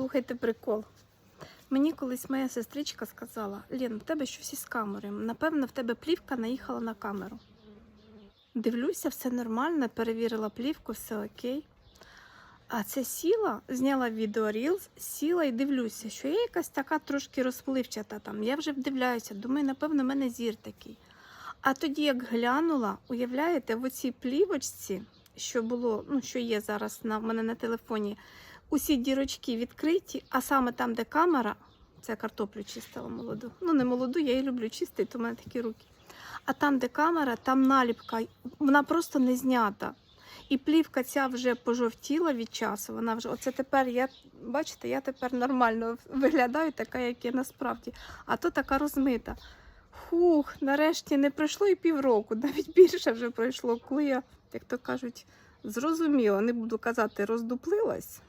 Слухайте прикол. Мені колись моя сестричка сказала: Лен, в тебе щось із камерою. Напевно, в тебе плівка наїхала на камеру. Дивлюся, все нормально, перевірила плівку, все окей. А це сіла, зняла відео Reels, сіла і дивлюся, що я якась така трошки розпливчата там. Я вже вдивляюся, думаю, напевно, в мене зір такий. А тоді, як глянула, уявляєте, в оцій плівочці, що було, ну що є зараз на в мене на телефоні, усі дірочки відкриті, а саме там, де камера, це картоплю чистила молоду. Ну, не молоду, я її люблю чистити, то в мене такі руки. А там, де камера, там наліпка, вона просто не знята. І плівка ця вже пожовтіла від часу. Вона вже оце тепер я бачите, я тепер нормально виглядаю, така, як я насправді. А то така розмита. Хух, нарешті не пройшло і півроку, навіть більше вже пройшло, коли я, як то кажуть, зрозуміла, не буду казати, роздуплилась.